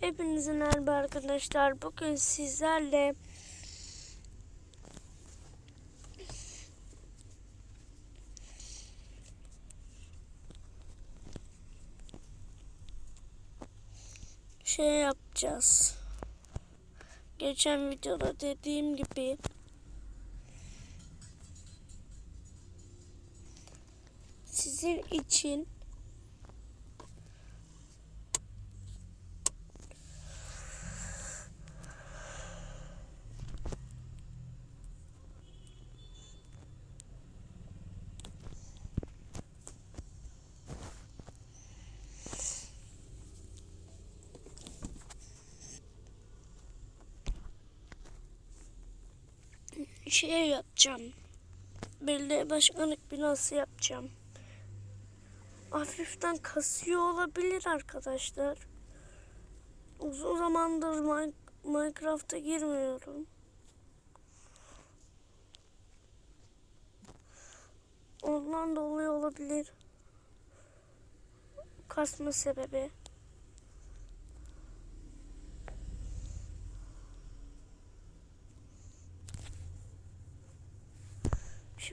Hepinize merhaba arkadaşlar. Bugün sizlerle şey yapacağız. Geçen videoda dediğim gibi sizin için şey yapacağım. Belediye başkanlık binası yapacağım. Hafiften kasıyor olabilir arkadaşlar. Uzun zamandır Min- Minecraft'a girmiyorum. Ondan dolayı olabilir. Kasma sebebi.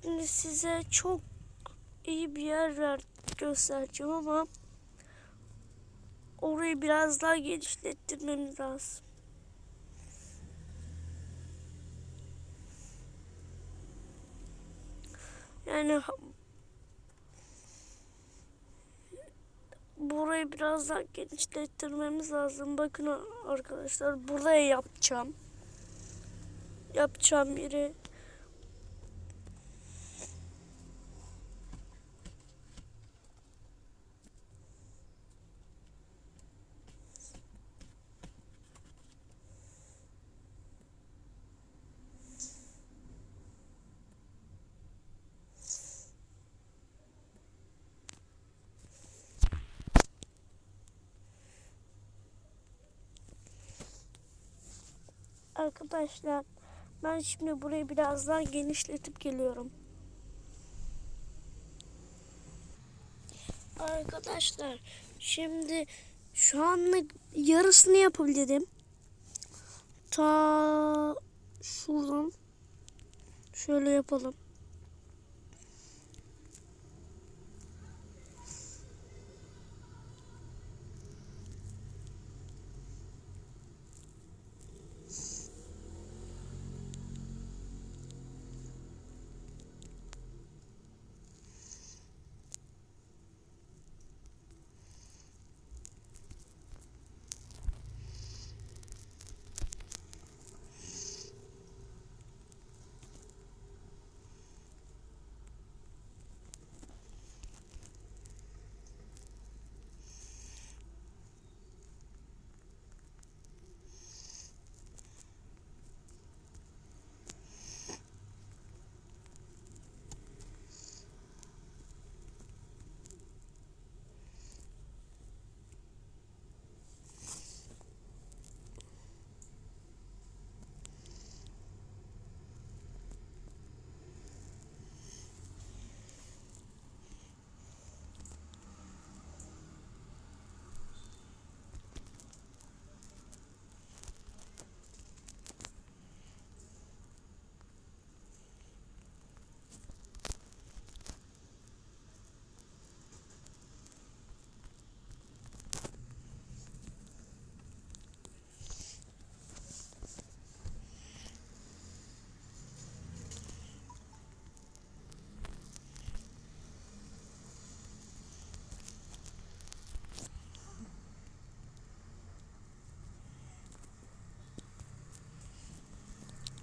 Şimdi size çok iyi bir yer ver göstereceğim ama orayı biraz daha genişlettirmemiz lazım. Yani burayı biraz daha genişlettirmemiz lazım. Bakın arkadaşlar buraya yapacağım. Yapacağım yeri Arkadaşlar ben şimdi burayı biraz daha genişletip geliyorum. Arkadaşlar şimdi şu anlık yarısını yapabilirim. Ta şuradan şöyle yapalım.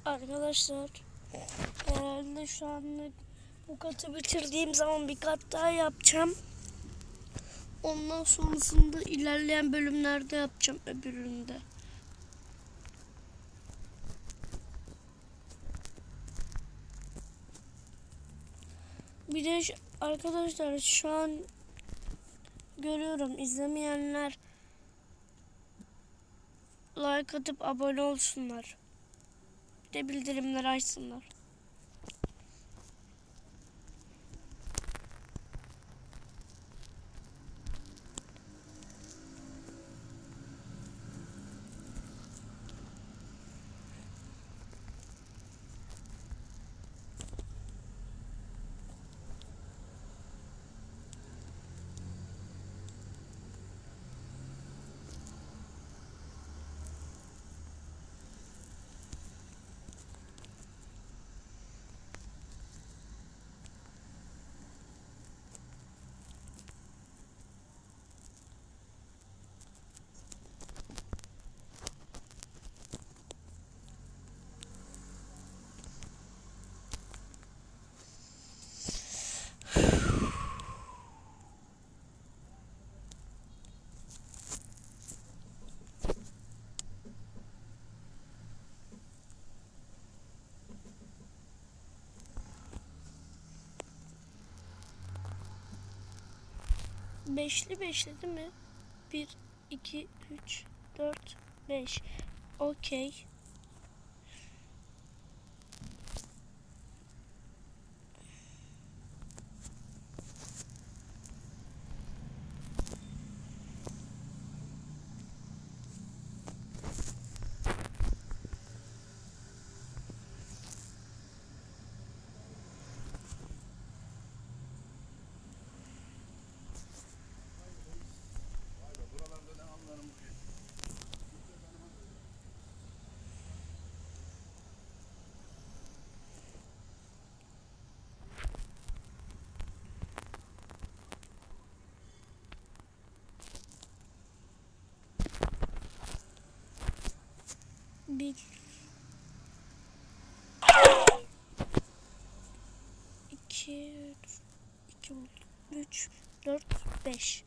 Arkadaşlar herhalde şu anlık bu katı bitirdiğim zaman bir kat daha yapacağım. Ondan sonrasında ilerleyen bölümlerde yapacağım öbüründe. Bir de şu- arkadaşlar şu an görüyorum izlemeyenler like atıp abone olsunlar. De bildirimleri açsınlar. Beşli beşli değil mi? 1, 2, 3, 4, 5. Okey. Bir. İki. iki oldu. Üç, dört, beş.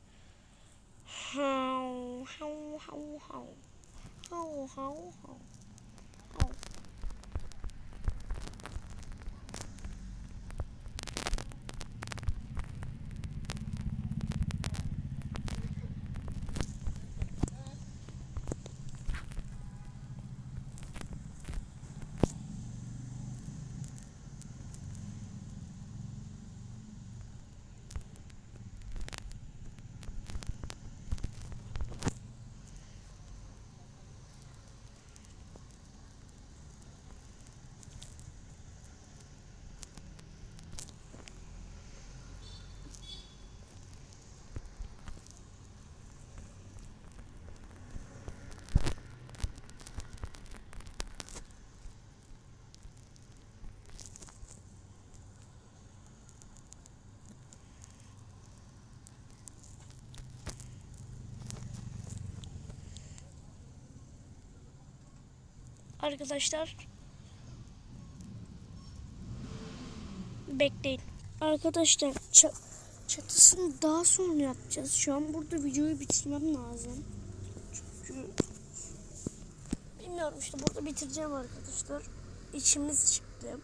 Hav, hav, hav, hav. Hav, hav, hav. Arkadaşlar bekleyin. Arkadaşlar ça- çatısını daha sonra yapacağız. Şu an burada videoyu bitirmem lazım. Çünkü bilmiyorum işte burada bitireceğim arkadaşlar. İçimiz çıktı.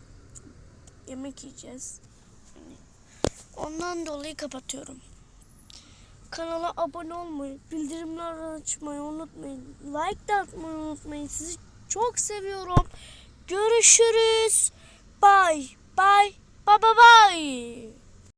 Yemek yiyeceğiz. Ondan dolayı kapatıyorum. Kanala abone olmayı, bildirimler açmayı unutmayın. Like de atmayı unutmayın. Sizi çok seviyorum. Görüşürüz. Bye. Bye. Bye bye bye.